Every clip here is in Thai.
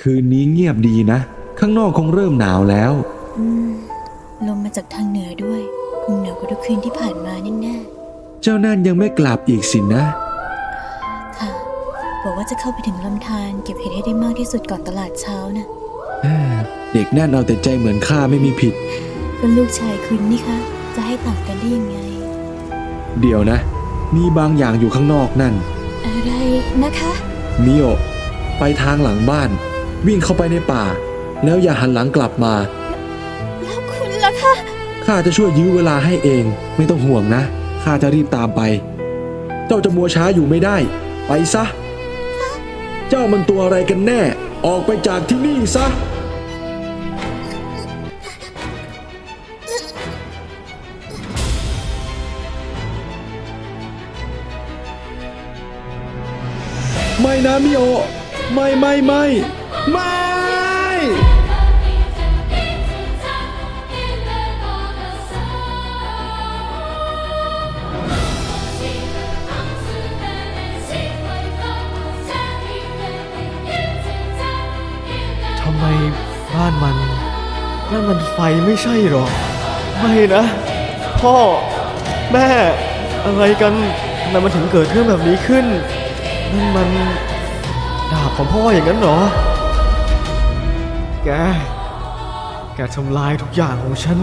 คืนนี้เงียบดีนะ ข้างนอกคงเริ่มหนาวแล้ว อืมลมมาจากทางเหนือด้วย คงหนาวกว่าทุกคืนที่ผ่านมาแน่เจ้านั่นยังไม่กลับอีกสินะ ๆค่ะ บอกว่าจะเข้าไปถึงลำธารเก็บเห็ดให้ได้มากที่สุดก่อนตลาดเช้านะเด็กนั่นเอาแต่ใจเหมือนข้าไม่มีผิด ก็ลูกชายคุณนี่คะจะให้ต่างกันได้ยังไง เดี๋ยวนะ มีบางอย่างอยู่ข้างนอกนั่น อะไรนะคะ มิโอะไปทางหลังบ้าน วิ่งเข้าไปในป่า แล้วอย่าหันหลังกลับมา แล้วคุณล่ะคะ ข้าจะช่วยยื้อเวลาให้เอง ไม่ต้องห่วงนะ ข้าจะรีบตามไป เจ้าจะมัวช้าอยู่ไม่ได้ ไปซะ เจ้ามันตัวอะไรกันแน่ ออกไปจากที่นี่ซะ ไม่นะมิโอ ไม่ไม่ไม่ ไม่ ทำไมบ้านมันนั่นมันไฟไม่ใช่หรอ ไม่นะ พ่อ แม่ อะไรกันทำไมมันถึงเกิดเรื่องแบบนี้ขึ้น นั่นมันดาบของพ่ออย่างนั้นเหรอ แก แกทำลายทุกอย่างของฉัน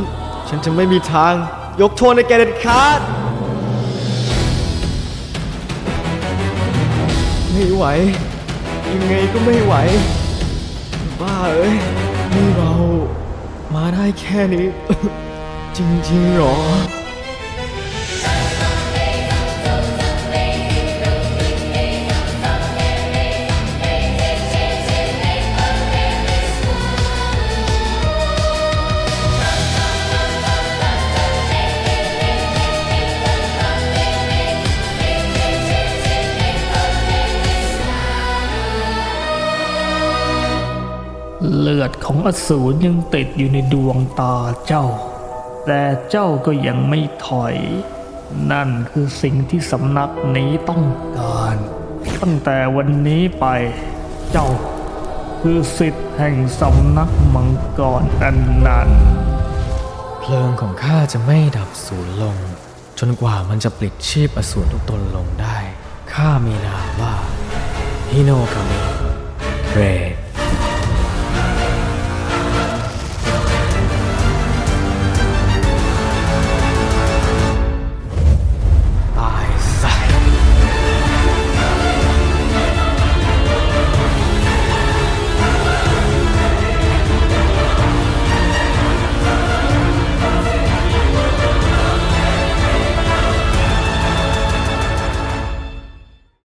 ฉันจะไม่มีทางยกโทษให้แกเด็ดขาด ไม่ไหว ยังไงก็ไม่ไหว บ้าเอ้ยนี่เรามาได้แค่นี้ จริงๆหรอ เลือดของอสูรยังติดอยู่ในดวงตาเจ้า แต่เจ้าก็ยังไม่ถอย นั่นคือสิ่งที่สำนักนี้ต้องการ ตั้งแต่วันนี้ไปเจ้า คือสิทธิ์แห่งสำนักมังกรอันนั้นเพลิงของข้าจะไม่ดับสูญลง จนกว่ามันจะปลิดชีพอสูรทุกตนลงได้ข้ามีนามว่าฮิโนกามิเร